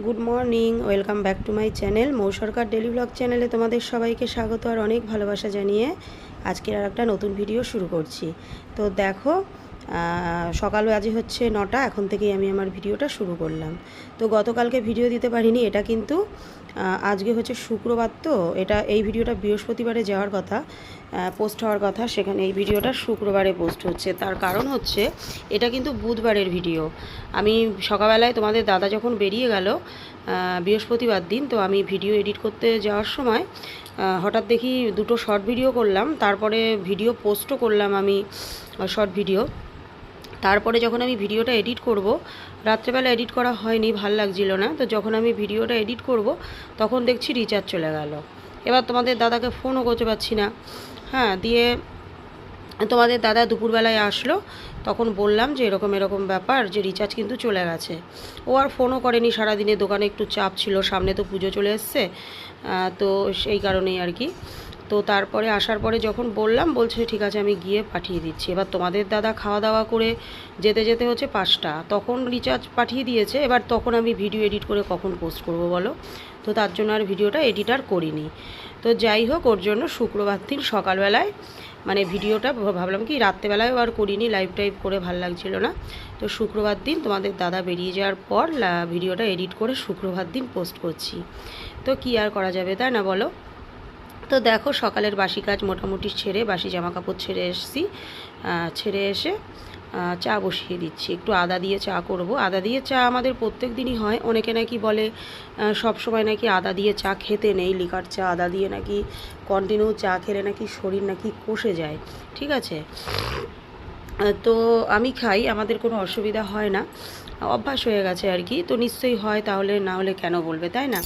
Good morning, welcome back to my channel Mou Sarkar daily blog চ্যানেলে তোমাদের সবাইকে স্বাগত আর অনেক ভালোবাসা জানিয়ে আজকের আর একটা নতুন ভিডিও শুরু করছি। তো দেখো সকাল বাজে হচ্ছে নটা, এখন থেকেই আমি আমার ভিডিওটা শুরু করলাম। তো গতকালকে ভিডিও দিতে পারিনি, এটা কিন্তু আজকে হচ্ছে শুক্রবার তো, এটা এই ভিডিওটা বৃহস্পতিবারে যাওয়ার কথা পোস্ট হওয়ার কথা, সেখানে এই ভিডিওটা শুক্রবারে পোস্ট হচ্ছে। তার কারণ হচ্ছে, এটা কিন্তু বুধবারের ভিডিও। আমি সকালবেলায় তোমাদের দাদা যখন বেরিয়ে গেল বৃহস্পতিবার দিন, তো আমি ভিডিও এডিট করতে যাওয়ার সময় হঠাৎ দেখি দুটো শর্ট ভিডিও করলাম, তারপরে ভিডিও পোস্টও করলাম আমি শর্ট ভিডিও। তারপরে যখন আমি ভিডিওটা এডিট করব, রাত্রেবেলা এডিট করা হয়নি, ভালো লাগছিল না। তো যখন আমি ভিডিওটা এডিট করব, তখন দেখছি রিচার্জ চলে গেল। এবার তোমাদের দাদাকে ফোনও করতে পারছি না। হ্যাঁ দিয়ে তোমাদের দাদা দুপুরবেলায় আসলো, তখন বললাম যে এরকম এরকম ব্যাপার, যে রিচার্জ কিন্তু চলে গেছে। ও আর ফোনও করেনি, সারাদিনে দোকানে একটু চাপ ছিল, সামনে তো পুজো চলে এসছে। তো সেই কারণেই আর কি। তো তারপরে আসার পরে যখন বললাম, বলছে, ঠিক আছে, আমি গিয়ে পাঠিয়ে দিচ্ছি। এবার তোমাদের দাদা খাওয়া দাওয়া করে যেতে যেতে হচ্ছে পাঁচটা। তখন রিচার্জ পাঠিয়ে দিয়েছে। এবার তখন আমি ভিডিও এডিট করে কখন পোস্ট করব বলো? তো তার জন্য আর ভিডিওটা এডিট আর করিনি। তো যাই হোক, ওর জন্য শুক্রবার দিন সকালবেলায় মানে ভিডিওটা ভাবলাম কি, রাত্রেবেলায়ও আর করিনি লাইভ টাইভ করে ভালো লাগছিল না। তো শুক্রবার দিন তোমাদের দাদা বেরিয়ে যাওয়ার পর ভিডিওটা এডিট করে শুক্রবার দিন পোস্ট করছি। তো কি আর করা যাবে তাই না বলো? তো দেখো, সকালের বাসি কাজ মোটামুটি ছেড়ে বাসি জামা কাপড় ছেড়ে এসছি। ছেড়ে এসে চা বসিয়ে দিচ্ছি। একটু আদা দিয়ে চা করব। আদা দিয়ে চা আমাদের প্রত্যেক দিনই হয়। অনেকে নাকি বলে সব সময় নাকি আদা দিয়ে চা খেতে নেই। লিকার চা, আদা দিয়ে নাকি কন্টিনিউ চা খেলে নাকি শরীর নাকি কষে যায়। ঠিক আছে? তো আমি খাই, আমাদের কোনো অসুবিধা হয় না। অভ্যাস হয়ে গেছে আর কি। তো নিশ্চয়ই হয়, তাহলে না হলে কেন বলবে, তাই না?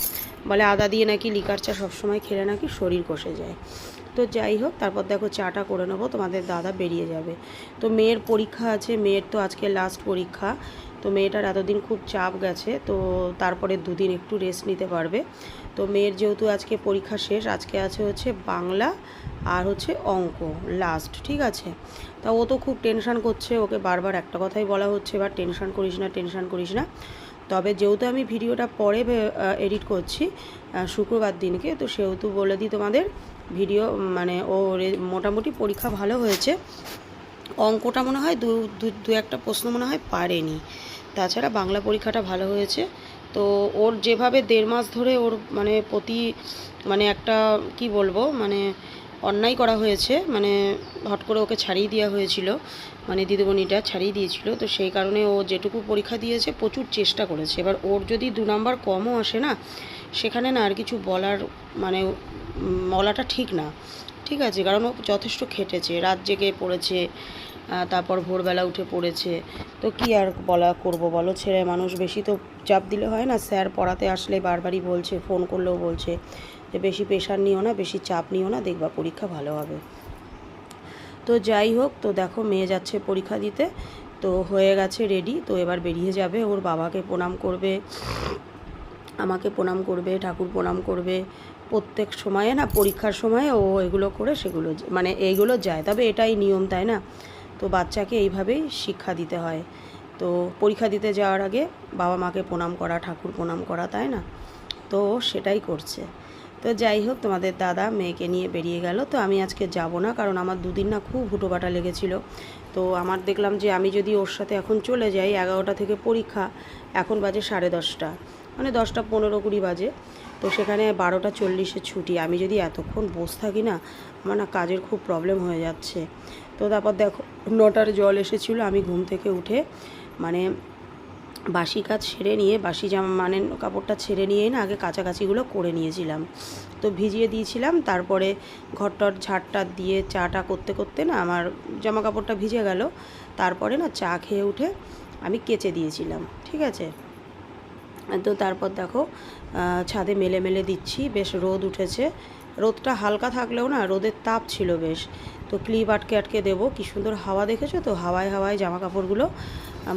বলে আদা দিয়ে নাকি লিকার চা সবসময় খেলে নাকি শরীর কষে যায়। তো যাই হোক, তারপর দেখো চাটা করে নেব, তোমাদের দাদা বেরিয়ে যাবে। তো মেয়ের পরীক্ষা আছে, মেয়ের তো আজকে লাস্ট পরীক্ষা। তো মেয়েটার এতদিন খুব চাপ গেছে, তো তারপরে দুদিন একটু রেস্ট নিতে পারবে। তো মেয়ের যেহেতু আজকে পরীক্ষা শেষ, আজকে আছে হচ্ছে বাংলা আর হচ্ছে অঙ্ক লাস্ট ঠিক আছে? তা ও তো খুব টেনশান করছে, ওকে বারবার একটা কথাই বলা হচ্ছে, এবার টেনশান করিস না টেনশান করিস না। তবে যেহেতু আমি ভিডিওটা পরে এডিট করছি শুক্রবার দিনকে, তো সেহেতু বলে দিই তোমাদের, ভিডিও মানে ও মোটামুটি পরীক্ষা ভালো হয়েছে। অঙ্কটা মনে হয় দু, দু- একটা প্রশ্ন মনে হয় পারেনি। তাছাড়া বাংলা পরীক্ষাটা ভালো হয়েছে। তো ওর যেভাবে দেড় মাস ধরে ওর মানে প্রতি মানে একটা, কি বলব মানে অন্যায় করা হয়েছে মানে হট করে ওকে ছাড়িয়ে দেওয়া হয়েছিল মানে দিদিমণিটা ছাড়িয়ে দিয়েছিল, তো সেই কারণে ও যেটুকু পরীক্ষা দিয়েছে প্রচুর চেষ্টা করেছে। এবার ওর যদি দু নাম্বার কমও আসে না, সেখানে না আর কিছু বলার মানে বলাটা ঠিক না। ঠিক আছে, কারণ ও যথেষ্ট খেটেছে, রাত জেগে পড়েছে তারপর ভোরবেলা উঠে পড়েছে, তো কি আর বলা করব বলো? ছেলে মানুষ, বেশি তো চাপ দিলে হয় না, স্যার পড়াতে আসলে বারবারই বলছে, ফোন করলেও বলছে। যে বেশি প্রেশার নিও না, বেশি চাপ নিও না, দেখবা পরীক্ষা ভালো হবে। তো যাই হোক, তো দেখো মেয়ে যাচ্ছে পরীক্ষা দিতে, তো হয়ে গেছে রেডি তো এবার বেরিয়ে যাবে। ওর বাবাকে প্রণাম করবে, আমাকে প্রণাম করবে, ঠাকুর প্রণাম করবে। প্রত্যেক সময়ে না, পরীক্ষার সময়ে ও এগুলো করে সেগুলো মানে এইগুলো যায়। তবে এটাই নিয়ম, তাই না? তো বাচ্চাকে এইভাবেই শিক্ষা দিতে হয়। তো পরীক্ষা দিতে যাওয়ার আগে বাবা মাকে প্রণাম করা, ঠাকুর প্রণাম করা, তাই না? তো সেটাই করছে। তো যাই হোক, তোমাদের দাদা মেয়েকে নিয়ে বেরিয়ে গেল। তো আমি আজকে যাব না, কারণ আমার দুদিন না খুব হুটোবাটা লেগেছিল। তো আমার দেখলাম যে আমি যদি ওর সাথে এখন চলে যাই, এগারোটা থেকে পরীক্ষা, এখন বাজে সাড়ে দশটা। মানে দশটা পনেরো কুড়ি বাজে। তো সেখানে বারোটা চল্লিশে ছুটি। আমি যদি এতক্ষণ বসে থাকি না, আমার না কাজের খুব প্রবলেম হয়ে যাচ্ছে। তো তারপর দেখো, নটার জল এসেছিল। আমি ঘুম থেকে উঠে মানে বাসি কাজ সেরে নিয়ে, বাসি জামা মানে কাপড়টা ছেড়ে নিয়েই না, আগে কাছাকাছিগুলো করে নিয়েছিলাম। তো ভিজিয়ে দিয়েছিলাম, তারপরে ঘরটর ঝাড়টা দিয়ে চাটা করতে করতে না আমার জামা কাপড়টা ভিজে গেল। তারপরে না চা খেয়ে উঠে আমি কেচে দিয়েছিলাম, ঠিক আছে? তো তারপর দেখো ছাদে মেলে মেলে দিচ্ছি, বেশ রোদ উঠেছে। রোদটা হালকা থাকলেও না রোদের তাপ ছিল বেশ। তো ক্লিপ আটকে আটকে দেবো। কি সুন্দর হাওয়া দেখেছ তো? হাওয়ায় হাওয়ায় জামা কাপড়গুলো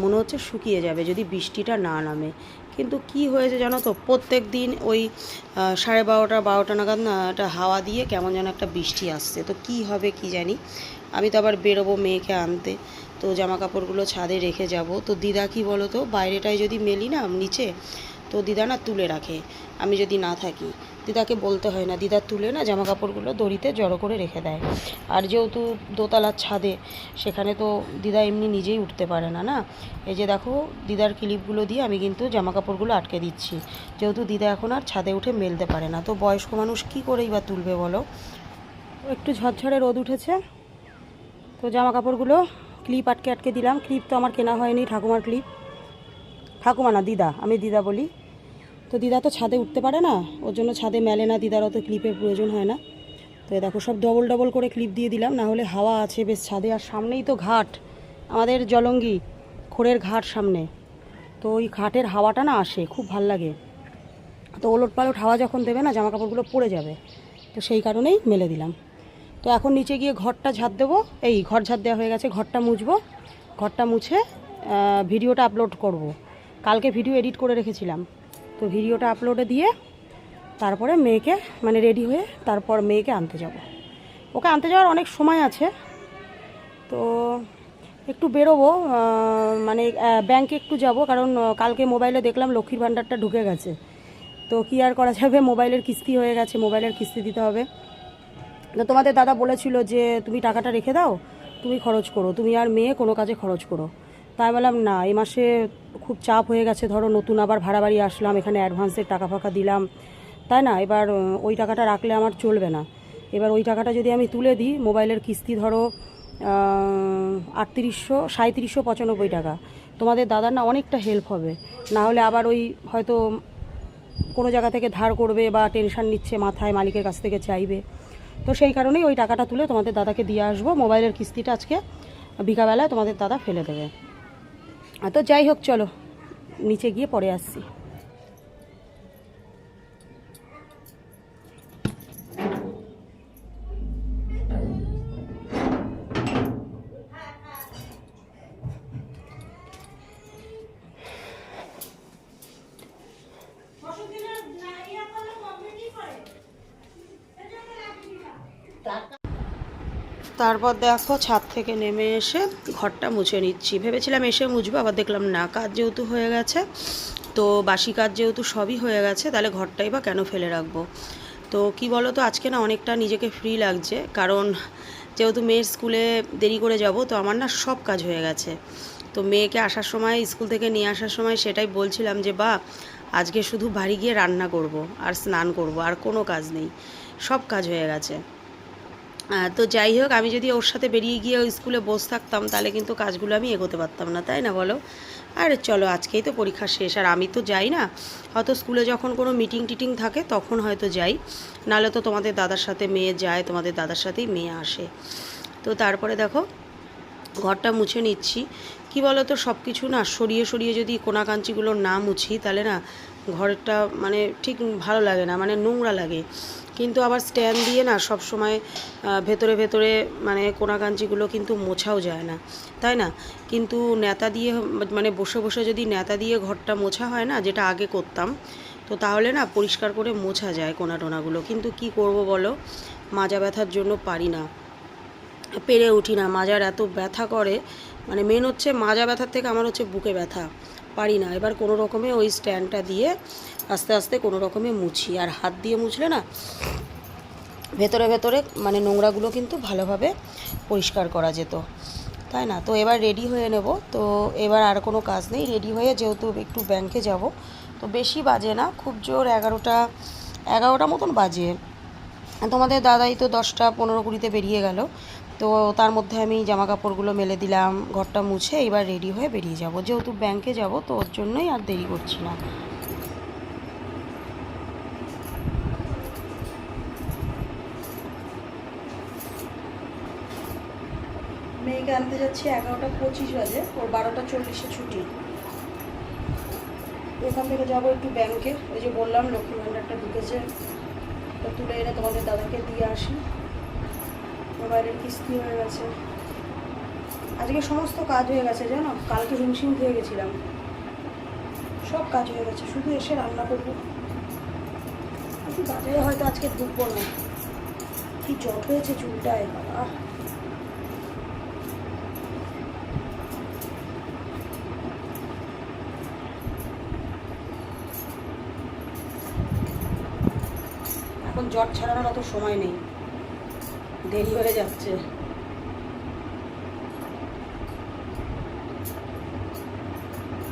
মনে হচ্ছে শুকিয়ে যাবে যদি বৃষ্টিটা না নামে। কিন্তু কি হয়েছে জানো তো? প্রত্যেক দিন ওই সাড়ে বারোটা বারোটা নাগাদ না একটা হাওয়া দিয়ে কেমন যেন একটা বৃষ্টি আসছে। তো কি হবে কি জানি? আমি তো আবার বেরোবো মেয়েকে আনতে। তো জামা কাপড়গুলো ছাদে রেখে যাব। তো দিদা কি বলো তো বাইরেটায় যদি মেলি না নিচে, তো দিদা না তুলে রাখে। আমি যদি না থাকি দিদাকে বলতে হয় না। দিদা তুলে না জামা কাপড়গুলো দড়িতে জড়ো করে রেখে দেয়। আর যেহেতু দোতলার ছাদে, সেখানে তো দিদা এমনি নিজেই উঠতে পারে না না? এই যে দেখো, দিদার ক্লিপগুলো দিয়ে আমি কিন্তু জামা কাপড়গুলো আটকে দিচ্ছি। যেহেতু দিদা এখন আর ছাদে উঠে মেলতে পারে না। তো বয়স্ক মানুষ কী করেই বা তুলবে বলো? একটু ঝরঝরে রোদ উঠেছে। তো জামা কাপড়গুলো ক্লিপ আটকে আটকে দিলাম। ক্লিপ তো আমার কেনা হয়নি, ঠাকুমার ক্লিপ। ঠাকুমা না, দিদা। আমি দিদা বলি। তো দিদা তো ছাদে উঠতে পারে না, ওর জন্য ছাদে মেলে না, দিদার অত ক্লিপের প্রয়োজন হয় না। তো দেখো, সব ডবল ডবল করে ক্লিপ দিয়ে দিলাম, না হলে হাওয়া আছে, বেশ ছাদে, আর সামনেই তো ঘাট, আমাদের জলঙ্গি, খোরের ঘাট সামনে। তো ওই ঘাটের হাওয়াটা না আসে, খুব ভালো লাগে। তো ওলট পালট হাওয়া যখন দেবে না, জামা কাপড়গুলো পড়ে যাবে, তো সেই কারণেই মেলে দিলাম। তো এখন নিচে গিয়ে ঘরটা ঝাড় দেবো, এই ঘর ঝাড় দেওয়া হয়ে গেছে, ঘরটা মুছবো, ঘরটা মুছে ভিডিওটা আপলোড করব। কালকে ভিডিও এডিট করে রেখেছিলাম। তো ভিডিওটা আপলোডে দিয়ে তারপরে মেয়েকে মানে রেডি হয়ে তারপর মেয়েকে আনতে যাব। ওকে আনতে যাওয়ার অনেক সময় আছে। তো একটু বেরোবো মানে ব্যাংকে একটু যাব, কারণ কালকে মোবাইলে দেখলাম লক্ষ্মীর ভাণ্ডারটা ঢুকে গেছে। তো কী আর করা যাবে? মোবাইলের কিস্তি হয়ে গেছে মোবাইলের কিস্তি দিতে হবে। তো তোমাদের দাদা বলেছিল যে, তুমি টাকাটা রেখে দাও, তুমি খরচ করো। তুমি আর মেয়ে কোনো কাজে খরচ করো। তাই বললাম, না, এই মাসে খুব চাপ হয়ে গেছে, ধরো নতুন আবার ভাড়া বাড়ি আসলাম, এখানে অ্যাডভান্সের টাকা ফাঁকা দিলাম। তাই না, এবার ওই টাকাটা রাখলে আমার চলবে না। এবার ওই টাকাটা যদি আমি তুলে দিই, মোবাইলের কিস্তি ধরো আটত্রিশশো সাঁত্রিশশো পঁচানব্বই টাকা। তোমাদের দাদার না অনেকটা হেল্প হবে। না হলে আবার ওই হয়তো কোনো জায়গা থেকে ধার করবে বা টেনশন নিচ্ছে মাথায়, মালিকের কাছ থেকে চাইবে। তো সেই কারণেই ওই টাকাটা তুলে তোমাদের দাদাকে দিয়ে আসব। মোবাইলের কিস্তিটা আজকে বিকাবেলায় তোমাদের দাদা ফেলে দেবে। তো যাই হোক চলো নিচে গিয়ে পরে আসছি। তারপর দেখো ছাদ থেকে নেমে এসে ঘরটা মুছে নিচ্ছি। ভেবেছিলাম এসে মুছবো, আবার দেখলাম না, কাজ যেহেতু হয়ে গেছে, তো বাসি কাজ যেহেতু সবই হয়ে গেছে, তাহলে ঘরটাই বা কেন ফেলে রাখব? তো কি বলো তো আজকে না অনেকটা নিজেকে ফ্রি লাগছে, কারণ যেহেতু মেয়ের স্কুলে দেরি করে যাব, তো আমার না সব কাজ হয়ে গেছে। তো মেয়েকে আসার সময়, স্কুল থেকে নিয়ে আসার সময় সেটাই বলছিলাম যে, বা, আজকে শুধু বাড়ি গিয়ে রান্না করব, আর স্নান করব, আর কোনো কাজ নেই। সব কাজ হয়ে গেছে। তো যাই হোক, আমি যদি ওর সাথে বেরিয়ে গিয়ে ওই স্কুলে বসে থাকতাম, তাহলে কিন্তু কাজগুলো আমি এগোতে পারতাম না, তাই না বলো? আর চলো, আজকেই তো পরীক্ষা শেষ, আর আমি তো যাই না। হয়তো স্কুলে যখন কোনো মিটিং টিটিং থাকে, তখন হয়তো যাই। নাহলে তো তোমাদের দাদার সাথে মেয়ে যায়, তোমাদের দাদার সাথেই মেয়ে আসে। তো তারপরে দেখো, ঘরটা মুছে নিচ্ছি। কি বলো তো সব কিছু না সরিয়ে সরিয়ে যদি কোনাকাঞ্চিগুলো না মুছি, তাহলে না ঘরটা মানে ঠিক ভালো লাগে না মানে নোংরা লাগে। কিন্তু আবার স্ট্যান্ড দিয়ে না সব সময় ভেতরে ভেতরে মানে কোনাকাঞ্চিগুলো কিন্তু মোছাও যায় না। তাই না? কিন্তু নেতা দিয়ে মানে বসে বসে যদি নেতা দিয়ে ঘরটা মোছা হয় না, যেটা আগে করতাম, তো তাহলে না পরিষ্কার করে মোছা যায় কোনা টোনাগুলো কিন্তু কি করব বলো? মাজা ব্যথার জন্য পারি না। পেরে উঠি না। মাজার এত ব্যথা করে মানে মেন হচ্ছে মাজা ব্যথার থেকে আমার হচ্ছে বুকে ব্যথা। পারি না। এবার কোনো রকমে ওই স্ট্যান্ডটা দিয়ে আস্তে আস্তে কোনো রকমে মুছি। আর হাত দিয়ে মুছলে না, ভেতরে ভেতরে মানে নোংরাগুলো কিন্তু ভালোভাবে পরিষ্কার করা যেত। তাই না? তো এবার রেডি হয়ে নেব। তো এবার আর কোনো কাজ নেই। রেডি হয়ে যেহেতু একটু ব্যাংকে যাব, তো বেশি বাজে না। খুব জোর এগারোটা এগারোটা মতন বাজে। তোমাদের দাদাই তো দশটা পনেরো কুড়িতে বেরিয়ে গেল। তো তার মধ্যে আমি জামা কাপড়গুলো মেলে দিলাম, ঘরটা মুছে এবার রেডি হয়ে বেরিয়ে যাব। যেহেতু ব্যাংকে যাব, তো ওর জন্যই আর দেরি করছি না। মেয়েকে আনতে যাচ্ছি এগারোটা পঁচিশ বাজে, ওর বারোটা চল্লিশে ছুটি। এখান থেকে যাব একটু ব্যাংকে, ওই যে বললাম, লক্ষ্মী ভাণ্ডারটা ঢুকেছে। তো তুলে এনে তোমাদের দাদাকে দিয়ে আসি। মোবাইলের কিস্তি হয়ে গেছে। আজকে সমস্ত কাজ হয়ে গেছে, জানো? কালকে হিমশিম হয়ে গেছিলাম। সব কাজ হয়ে গেছে, শুধু এসে রান্না করব। আমি বাজারে হয়তো আজকে ঢুকবো না। কি জট হয়েছে চুলটায়, বাবা। জট ছাড়ানোর অত সময় নেই। দেরি হয়ে যাচ্ছে।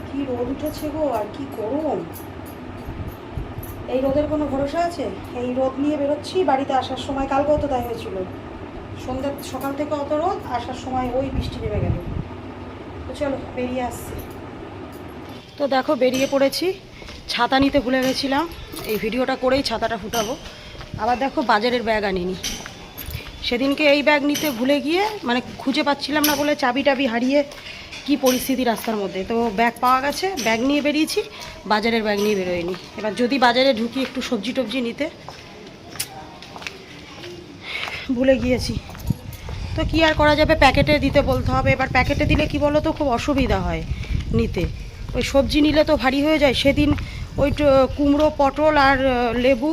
কি রোদ উঠেছে গো, আর কি গরম। এই রোদের কোনো ভরসা আছে? এই রোদ নিয়ে বেরোচ্ছি, বাড়িতে আসার সময় কালকেও তো তাই হয়েছিল। সন্ধ্যা, সকাল থেকে অত রোদ, আসার সময় ওই বৃষ্টি নেমে গেল। তো চলো, বেরিয়ে আসছি। তো দেখো, বেরিয়ে পড়েছি। ছাতা নিতে ভুলে গেছিলাম। এই ভিডিওটা করেই ছাতাটা ফুটাবো। আবার দেখো বাজারের ব্যাগ আনিনি। সেদিনকে এই ব্যাগ নিতে ভুলে গিয়ে মানে খুঁজে পাচ্ছিলাম না বলে চাবি টাবি হারিয়ে কি পরিস্থিতি রাস্তার মধ্যে। তো ব্যাগ পাওয়া গেছে, ব্যাগ নিয়ে বেরিয়েছি, বাজারের ব্যাগ নিয়ে বেরোয়নি। এবার যদি বাজারে ঢুকি একটু সবজি টবজি নিতে, ভুলে গিয়েছি। তো কি আর করা যাবে? প্যাকেটে দিতে বলতে হবে। এবার প্যাকেটে দিলে কি বলো তো, খুব অসুবিধা হয় নিতে। ওই সবজি নিলে তো ভারী হয়ে যায়। সেদিন ওই কুমড়ো, পটল আর লেবু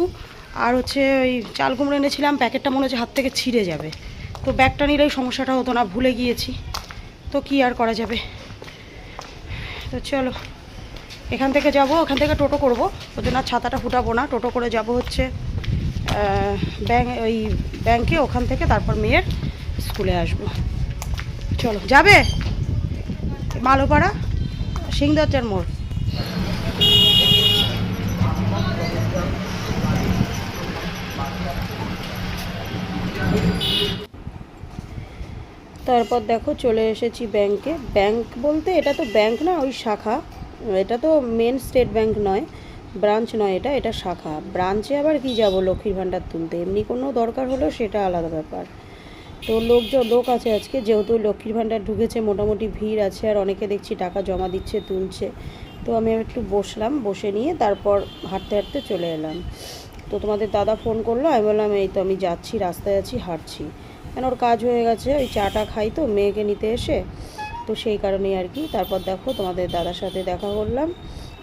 আর হচ্ছে ওই চাল কুমড়ো এনেছিলাম, প্যাকেটটা মনে হচ্ছে হাত থেকে ছিঁড়ে যাবে। তো ব্যাগটা নিলেই সমস্যাটা হতো না, ভুলে গিয়েছি। তো কি আর করা যাবে? তো চলো, এখান থেকে যাব, ওখান থেকে টোটো করব। ওই জন্য ছাতাটা ফুটাবো না, টোটো করে যাব হচ্ছে ব্যাংক ওই ব্যাংকে, ওখান থেকে তারপর মেয়ের স্কুলে আসব। চলো, যাবে? মালোপাড়া সিংদরজার মোড়। তারপর দেখো চলে এসেছি ব্যাংকে। ব্যাংক বলতে এটা তো ব্যাংক না, ওই শাখা। এটা তো মেন স্টেট ব্যাংক নয় ব্রাঞ্চ নয় এটা এটা শাখা। ব্রাঞ্চে আবার কি যাব লক্ষ্মীর ভাণ্ডার তুলতে? এমনি কোনো দরকার হলেও সেটা আলাদা ব্যাপার। তো লোক য- লোক আছে আজকে, যেহেতু লক্ষ্মীর ভাণ্ডার ঢুকেছে, মোটামুটি ভিড় আছে, আর অনেকে দেখছি টাকা জমা দিচ্ছে, তুলছে। তো আমি একটু বসলাম, বসে নিয়ে তারপর হাঁটতে হাঁটতে চলে এলাম। তো তোমাদের দাদা ফোন করল, আমি বললাম, এই তো আমি যাচ্ছি, রাস্তায় আছি, হাঁটছি। কেন ওর কাজ হয়ে গেছে, ওই চাটা খাই তো, মেয়েকে নিতে এসে। তো সেই কারণেই আর কি, তারপর দেখো তোমাদের দাদার সাথে দেখা করলাম।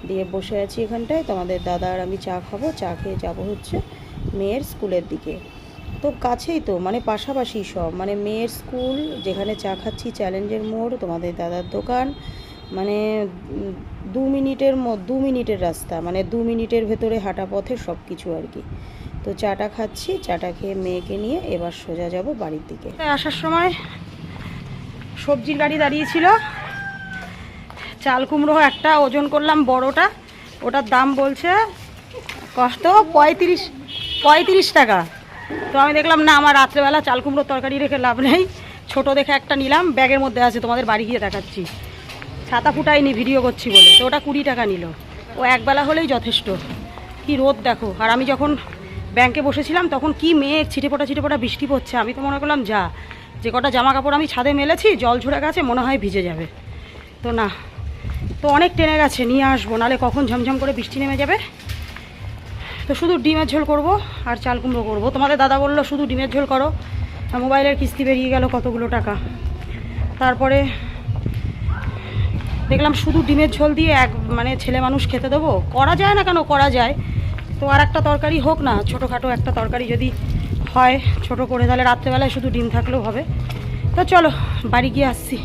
দিয়ে বসে আছি এখানটায়, তোমাদের দাদা আর আমি চা খাব, চা খেয়ে যাব হচ্ছে মেয়ের স্কুলের দিকে। তো কাছেই তো মানে পাশাপাশি সব মানে মেয়ের স্কুল, যেখানে চা খাচ্ছি, চ্যালেঞ্জের মোড়, তোমাদের দাদার দোকান মানে দু মিনিটের দু মিনিটের রাস্তা মানে দু মিনিটের ভেতরে হাঁটা পথে সব কিছু আর কি। তো চাটা খাচ্ছি, চাটা খেয়ে মেয়েকে নিয়ে এবার সোজা যাব বাড়ির দিকে। আসার সময় সবজির গাড়ি দাঁড়িয়েছিল। চাল কুমড়ো একটা, ওজন করলাম বড়টা। ওটার দাম বলছে, কষ্ট পঁয়ত্রিশ পঁয়ত্রিশ টাকা। তো আমি দেখলাম, না, আমার রাত্রেবেলা চাল কুমড়োর তরকারি রেখে লাভ নেই। ছোটো দেখে একটা নিলাম, ব্যাগের মধ্যে আছে, তোমাদের বাড়ি গিয়ে দেখাচ্ছি। ছাতা ফুটাইনি ভিডিও করছি বলে। তো ওটা কুড়ি টাকা নিল। ও একবেলা হলেই যথেষ্ট। কি রোদ দেখো। আর আমি যখন ব্যাংকে বসেছিলাম, তখন কি মেঘ ছিটে ফোটা ছিটে ফোটা বৃষ্টি পড়ছে। আমি তো মনে করলাম, যা, যে কটা জামা কাপড় আমি ছাদে মেলেছি, জল ঝরে গেছে, মনে হয় ভিজে যাবে। তো না, তো অনেক টেনে গেছে, নিয়ে আসব, নালে কখন ঝমঝম করে বৃষ্টি নেমে যাবে? তো শুধু ডিমের ঝোল করব আর চাল কুমড়ো করব। তোমাদের দাদা বলল, শুধু ডিমের ঝোল করো। মোবাইলের কিস্তি বেরিয়ে গেল কতগুলো টাকা। তারপরে দেখলাম শুধু ডিমের ঝোল দিয়ে এক মানে ছেলে মানুষ খেতে দেবো। করা যায় না কেন? করা যায়। তো আর একটা তরকারি হোক না, ছোটোখাটো একটা তরকারি যদি হয়, ছোট করে, তাহলে রাত্রেবেলায় শুধু ডিম থাকলেও হবে। তো চলো, বাড়ি গিয়ে আসছি।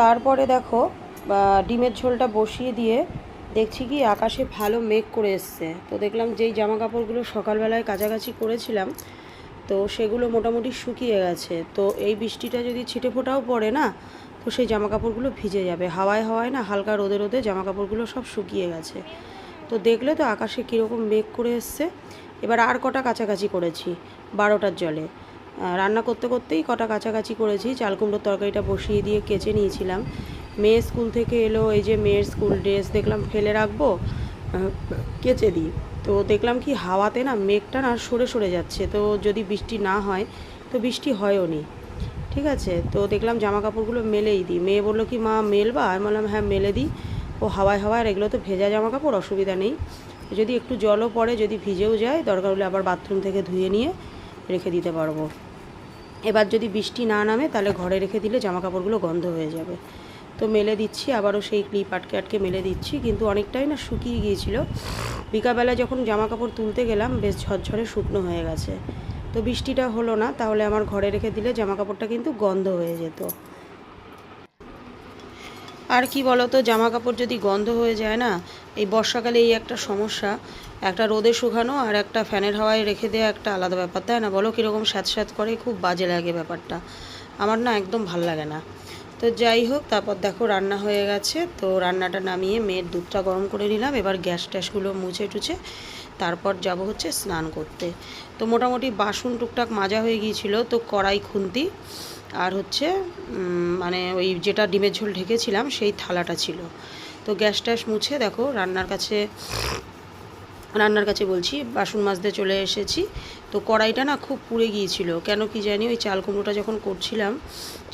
তারপরে দেখো ডিমের ঝোলটা বসিয়ে দিয়ে দেখছি কি আকাশে ভালো মেঘ করে এসছে। তো দেখলাম যেই জামা কাপড়গুলো সকালবেলায় কাছাকাছি করেছিলাম, তো সেগুলো মোটামুটি শুকিয়ে গেছে। তো এই বৃষ্টিটা যদি ছিটে ফোটাও পড়ে না, তো সেই জামা কাপড়গুলো ভিজে যাবে। হাওয়ায় হাওয়ায় না হালকা রোদে রোদে জামা কাপড়গুলো সব শুকিয়ে গেছে। তো দেখলে তো আকাশে কীরকম মেঘ করে এসছে। এবার আর কটা কাছাকাছি করেছি, বারোটার জলে। রান্না করতে করতেই কটা কাছাকাছি করেছি। চাল কুমড়োর তরকারিটা বসিয়ে দিয়ে কেচে নিয়েছিলাম। মেয়ে স্কুল থেকে এলো, এই যে মেয়ের স্কুল ড্রেস দেখলাম ফেলে রাখব কেচে দিই। তো দেখলাম কি হাওয়াতে না মেঘটা না সরে সরে যাচ্ছে। তো যদি বৃষ্টি না হয়, তো বৃষ্টি হয়ও নি। ঠিক আছে? তো দেখলাম জামা কাপড়গুলো মেলেই দিই। মেয়ে বলল কি, মা, মেলবা? আমি বললাম হ্যাঁ মেলে দিই। ও হাওয়ায় হাওয়ায় এগুলো তো ভেজা জামা কাপড় অসুবিধা নেই। যদি একটু জলও পড়ে, যদি ভিজেও যায়, দরকার হলে আবার বাথরুম থেকে ধুয়ে নিয়ে রেখে দিতে পারব। এবার যদি বৃষ্টি না নামে, তাহলে ঘরে রেখে দিলে জামা কাপড়গুলো গন্ধ হয়ে যাবে। তো মেলে দিচ্ছি, আবারও সেই ক্লিপ আটকে আটকে মেলে দিচ্ছি, কিন্তু অনেকটাই না শুকিয়ে গিয়েছিল। বিকালবেলা যখন জামা কাপড় তুলতে গেলাম, বেশ ঝরঝরে শুকনো হয়ে গেছে। তো বৃষ্টিটা হলো না, তাহলে আমার ঘরে রেখে দিলে জামা কাপড়টা কিন্তু গন্ধ হয়ে যেত। আর কি বলতো জামা কাপড় যদি গন্ধ হয়ে যায় না, এই বর্ষাকালে এই একটা সমস্যা, একটা রোদে শুকানো আর একটা ফ্যানের হাওয়ায় রেখে দেওয়া একটা আলাদা ব্যাপার, তাই না? বলো কীরকম স্যাঁত স্যাঁত করে খুব বাজে লাগে ব্যাপারটা। আমার না একদম ভালো লাগে না। তো যাই হোক, তারপর দেখো রান্না হয়ে গেছে, তো রান্নাটা নামিয়ে মেয়ের দুধটা গরম করে নিলাম, এবার গ্যাস ট্যাসগুলো মুছে টুছে তারপর যাব হচ্ছে স্নান করতে। তো মোটামুটি বাসন টুকটাক মাজা হয়ে গিয়েছিল, তো কড়াই খুন্তি আর হচ্ছে মানে ওই যেটা ডিমের ঝোল ঢেকেছিলাম সেই থালাটা ছিল। তো গ্যাস ট্যাস মুছে দেখো, রান্নার কাছে রান্নার কাছে বলছি, বাসন মাজতে চলে এসেছি। তো কড়াইটা না খুব পুড়ে গিয়েছিল। কেন কি জানি ওই চাল কুমড়োটা যখন করছিলাম,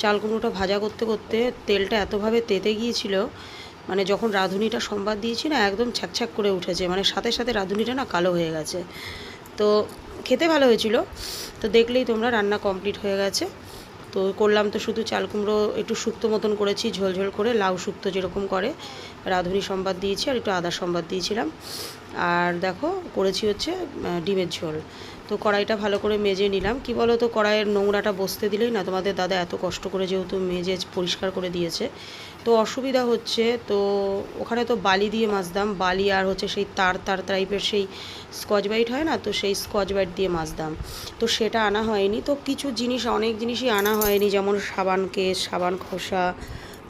চাল কুমড়োটা ভাজা করতে করতে তেলটা এতভাবে তেতে গিয়েছিল মানে যখন রাঁধুনিটা সম্বাদ দিয়েছি না, একদম ছ্যাকছ্যাক করে উঠেছে। মানে সাথে সাথে রাঁধুনিটা না কালো হয়ে গেছে। তো খেতে ভালো হয়েছিল। তো দেখলেই তোমরা রান্না কমপ্লিট হয়ে গেছে। তো করলাম তো শুধু চাল কুমড়ো একটু শুক্তো মতন করেছি, ঝোলঝোল ঝোল করে, লাউ শুক্তো যেরকম করে। রাঁধুনি সম্বাদ দিয়েছি আর একটু আদা সম্বাদ দিয়েছিলাম। আর দেখো, করেছি হচ্ছে ডিমের ঝোল। তো কড়াইটা ভালো করে মেজে নিলাম। কি বলো তো কড়াইয়ের নোংরাটা বসতে দিলেই না তোমাদের দাদা এত কষ্ট করে যেহেতু মেজে পরিষ্কার করে দিয়েছে। তো অসুবিধা হচ্ছে, তো ওখানে তো বালি দিয়ে মাজদাম বালি আর হচ্ছে সেই তার তার টাইপের সেই স্কচ বাইট হয় না, তো সেই স্কচ বাইট দিয়ে মাজদাম তো সেটা আনা হয়নি, তো কিছু জিনিস, অনেক জিনিসই আনা হয়নি, যেমন সাবান কেস সাবান খোসা,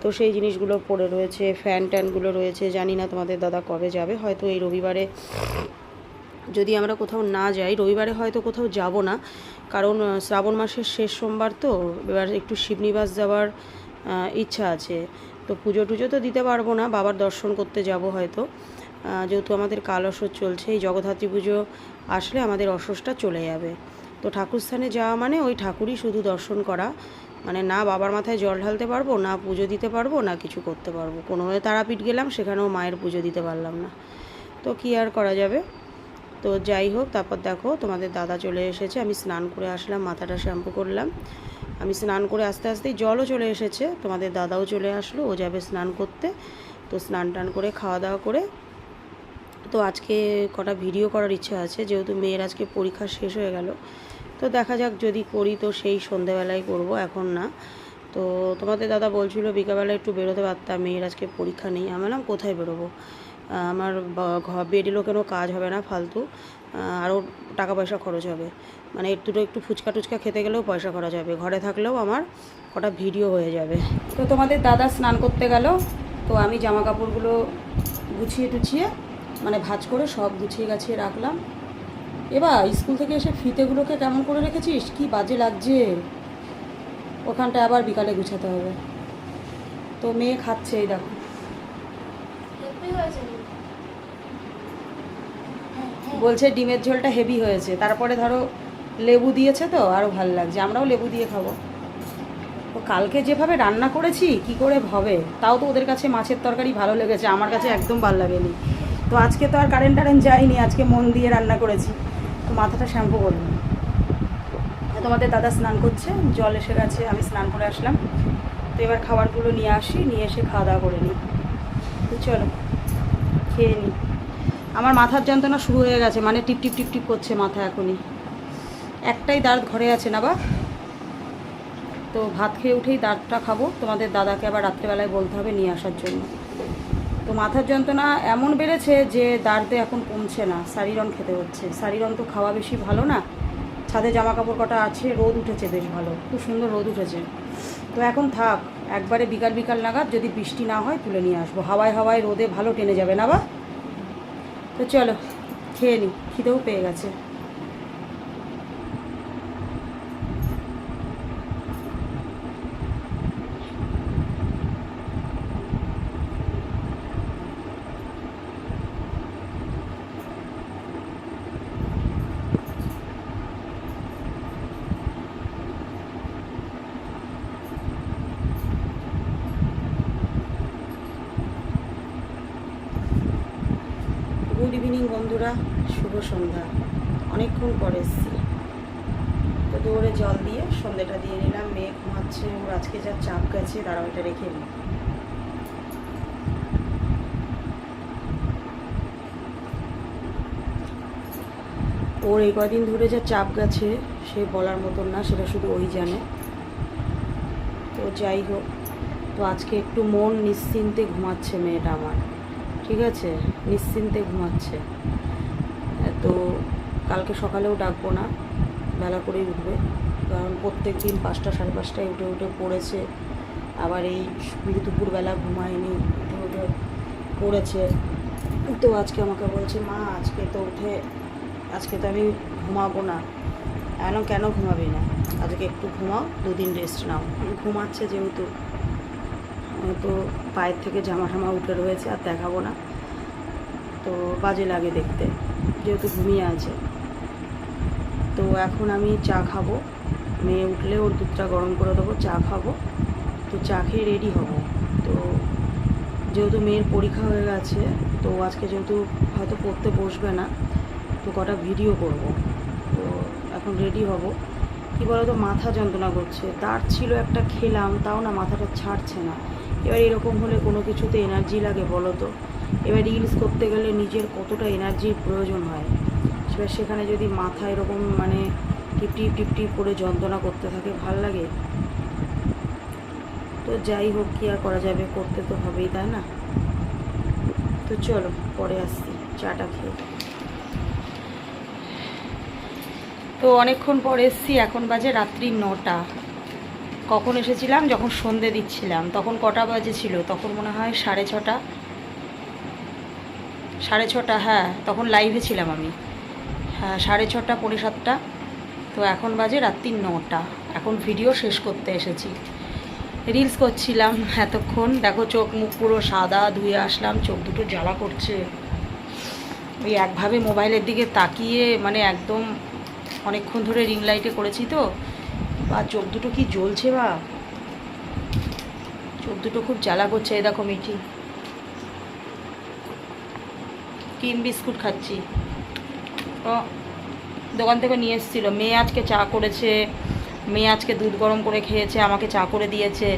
তো সেই জিনিসগুলো পড়ে রয়েছে ফ্যান ট্যানগুলো রয়েছে, জানি না তোমাদের দাদা কবে যাবে, হয়তো এই রবিবারে যদি আমরা কোথাও না যাই, রবিবারে হয়তো কোথাও যাব না, কারণ শ্রাবণ মাসের শেষ সোমবার তো, এবার একটু শিবনিবাস যাওয়ার ইচ্ছা আছে। তো পুজো টুজো তো দিতে পারব না, বাবার দর্শন করতে যাব হয়তো। যেহেতু আমাদের কাল অসর চলছে, এই জগদ্ধাত্রী পুজো আসলে আমাদের অসসটা চলে যাবে। তো ঠাকুরস্থানে যাওয়া মানে ওই ঠাকুরই শুধু দর্শন করা। মানে না বাবার মাথায় জল ঢালতে পারব, না পুজো দিতে পারব, না কিছু করতে পারব। কোনোভাবে তারাপীঠ গেলাম, সেখানেও মায়ের পুজো দিতে পারলাম না। তো কী আর করা যাবে? তো যাই হোক, তারপর দেখো তোমাদের দাদা চলে এসেছে, আমি স্নান করে আসলাম, মাথাটা শ্যাম্পু করলাম। আমি স্নান করে আস্তে আস্তেই জলও চলে এসেছে। তোমাদের দাদাও চলে আসলো, ও যাবে স্নান করতে। তো স্নান টান করে, খাওয়া দাওয়া করে। তো আজকে কটা ভিডিও করার ইচ্ছা আছে, যেহেতু মেয়ের আজকে পরীক্ষা শেষ হয়ে গেল। তো দেখা যাক যদি করি তো সেই সন্ধেবেলায় করব, এখন না। তো তোমাদের দাদা বলছিল বিকালবেলা একটু বেরোতে পারতাম, মেয়ের আজকে পরীক্ষা নেই। আমি কোথায় বেরোবো? আমার বা- ঘর বেরিয়েও কোনো, কাজ হবে না ফালতু। আরও টাকা পয়সা খরচ হবে। মানে একটু একটু ফুচকা টুচকা খেতে গেলেও পয়সা খরচ হবে। ঘরে থাকলেও আমার কটা ভিডিও হয়ে যাবে। তো তোমাদের দাদা স্নান করতে গেল। তো আমি জামা কাপড়গুলো গুছিয়ে টুছিয়ে মানে ভাঁজ করে সব গুছিয়ে গাছিয়ে রাখলাম। এবার স্কুল থেকে এসে ফিতেগুলোকে কেমন করে রেখেছিস? কি বাজে লাগছে? ওখানটা আবার বিকালে গুছাতে হবে। তো মেয়ে খাচ্ছে এই দেখো। বলছে ডিমের ঝোলটা হেভি হয়েছে। তারপরে ধরো লেবু দিয়েছে তো আরও ভালো লাগছে, আমরাও লেবু দিয়ে খাব। তো কালকে যেভাবে রান্না করেছি, কি করে হবে? তাও তো ওদের কাছে মাছের তরকারি ভালো লেগেছে, আমার কাছে একদম ভালো লাগেনি। তো আজকে তো আর কারেন্ট টারেন্ট যায়নি, আজকে মন দিয়ে রান্না করেছি। তো মাথাটা শ্যাম্পু করলাম তোমাদের দাদা স্নান করছে, জল এসে গেছে, আমি স্নান করে আসলাম। তো এবার খাবারগুলো নিয়ে আসি, নিয়ে এসে খাওয়া দাওয়া করে নিই। তো চলো, খেয়ে নিই। আমার মাথার যন্ত্রণা শুরু হয়ে গেছে মানে টিপ টিপ টিপ টিপ করছে মাথা এখনই। একটাই দাঁত ঘরে আছে না বা? তো ভাত খেয়ে উঠেই দাঁতটা খাব। তোমাদের দাদাকে আবার রাত্রেবেলায় বলতে হবে নিয়ে আসার জন্য। তো মাথার যন্ত্রণা এমন বেড়েছে যে দাঁড়তে এখন কমছে না। সারিরন খেতে হচ্ছে। সারিরন তো খাওয়া বেশি ভালো না। ছাদে জামা কাপড় কটা আছে, রোদ উঠেছে বেশ ভালো। খুব সুন্দর রোদ উঠেছে। তো এখন থাক, একবারে বিকাল বিকাল নাগাদ যদি বৃষ্টি না হয় তুলে নিয়ে আসব। হাওয়ায় হাওয়ায় রোদে ভালো টেনে যাবে না বা? তো চলো, খেয়ে নি। খিদেও পেয়ে গেছে গুড ইভিনিং বন্ধুরা শুভ সন্ধ্যা অনেকক্ষণ পরে এসছি তো দৌড়ে জল দিয়ে সন্ধ্যেটা দিয়ে নিলাম মেয়ে ঘুমাচ্ছে ওর আজকে যা চাপ গেছে, দাঁড়াও, এটা রেখে নিই ওর এই কদিন ধরে যা চাপ গেছে, সে বলার মতন না, সেটা শুধু ওই জানে। তো যাই হোক, তো আজকে একটু মন নিশ্চিন্তে ঘুমাচ্ছে মেয়েটা আমার। ঠিক আছে? নিশ্চিন্তে ঘুমাচ্ছে। তো কালকে সকালেও ডাকবো না, বেলা করেই উঠবে। কারণ প্রত্যেক দিন পাঁচটা সাড়ে পাঁচটায় উঠে উঠে পড়েছে। আবার এই দুপুরবেলা ঘুমায়নি, উঠে উঠে পড়েছে। তো আজকে আমাকে বলছে, মা, আজকে তো উঠে, আজকে তো আমি ঘুমাবো না। কেন কেন ঘুমাবি না? আজকে একটু ঘুমাও, দুদিন রেস্ট নাও। ঘুমাচ্ছে যেহেতু। তো পায়ের থেকে জামা ঠামা উঠে রয়েছে, আর দেখাবো না। তো বাজে লাগে দেখতে, যেহেতু ঘুমিয়ে আছে। তো এখন আমি চা খাব। মেয়ে উঠলে ওর দুধটা গরম করে দেবো, চা খাব, তো চা খেয়ে রেডি হব। তো যেহেতু মেয়ের পরীক্ষা হয়ে গেছে, তো আজকে যেহেতু হয়তো পড়তে বসবে না, তো কটা ভিডিও করব। তো এখন রেডি হব। কী বলো তো মাথা যন্ত্রণা করছে। তার ছিল একটা খেলাম, তাও না মাথাটা ছাড়ছে না। এবার এরকম হলে কোনো কিছুতে এনার্জি লাগে বলো তো এবার রিলস করতে গেলে নিজের কতটা এনার্জির প্রয়োজন হয়? এবার সেখানে যদি মাথা এরকম মানে টিপটিপ টিপটিপ করে যন্ত্রণা করতে থাকে, ভালো লাগে? তো যাই হোক, কী আর করা যাবে? করতে তো হবেই, তাই না? তো চলো, পরে আসছি, চাটা খেয়ে। তো অনেকক্ষণ পরে এসছি, এখন বাজে রাত্রি নটা। কখন এসেছিলাম? যখন সন্ধে দিচ্ছিলাম। তখন কটা বাজে ছিল? তখন মনে হয় সাড়ে ছটা। সাড়ে ছটা হ্যাঁ তখন লাইভে ছিলাম আমি। হ্যাঁ সাড়ে ছটা, পৌনে সাতটা। তো এখন বাজে রাত্রি নটা। এখন ভিডিও শেষ করতে এসেছি। রিলস করছিলাম এতক্ষণ। দেখো চোখ মুখ পুরো সাদা ধুয়ে আসলাম, চোখ দুটো জ্বালা করছে। ওই একভাবে মোবাইলের দিকে তাকিয়ে মানে একদম অনেকক্ষণ ধরে রিং লাইটে করেছি তো। বা চোখ দুটো কি জ্বলছে বা? চোখ দুটো খুব জ্বালা করছে, এই দেখো মিঠি। ক্রিম বিস্কুট খাচ্ছি। ও দোকান থেকে নিয়ে এসেছিল। মেয়ে আজকে চা করেছে, মেয়ে আজকে দুধ গরম করে খেয়েছে, আমাকে চা করে দিয়েছে।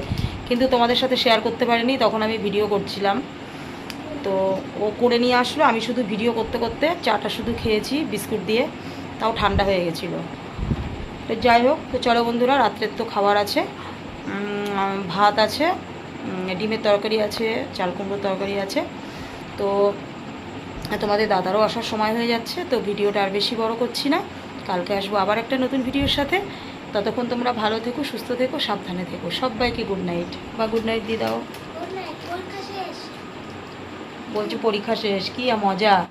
কিন্তু তোমাদের সাথে শেয়ার করতে পারিনি, তখন আমি ভিডিও করছিলাম। তো ও করে নিয়ে আসলো, আমি শুধু ভিডিও করতে করতে চাটা শুধু খেয়েছি, বিস্কুট দিয়ে, তাও ঠান্ডা হয়ে গেছিল। তো যাই হোক, তো চলো বন্ধুরা, রাত্রের তো খাবার আছে। ভাত আছে ডিমের তরকারি আছে, চাল কুমড়োর তরকারি আছে। তো তোমাদের দাদারও আসার সময় হয়ে যাচ্ছে তো ভিডিওটা আর বেশি বড় করছি না। কালকে আসব আবার একটা নতুন ভিডিওর সাথে। ততক্ষণ তোমরা ভালো থেকো সুস্থ থেকো সাবধানে থেকো। সবাইকে গুড নাইট বা গুড নাইট দিয়ে দাও। বলছি পরীক্ষা শেষ কি মজা।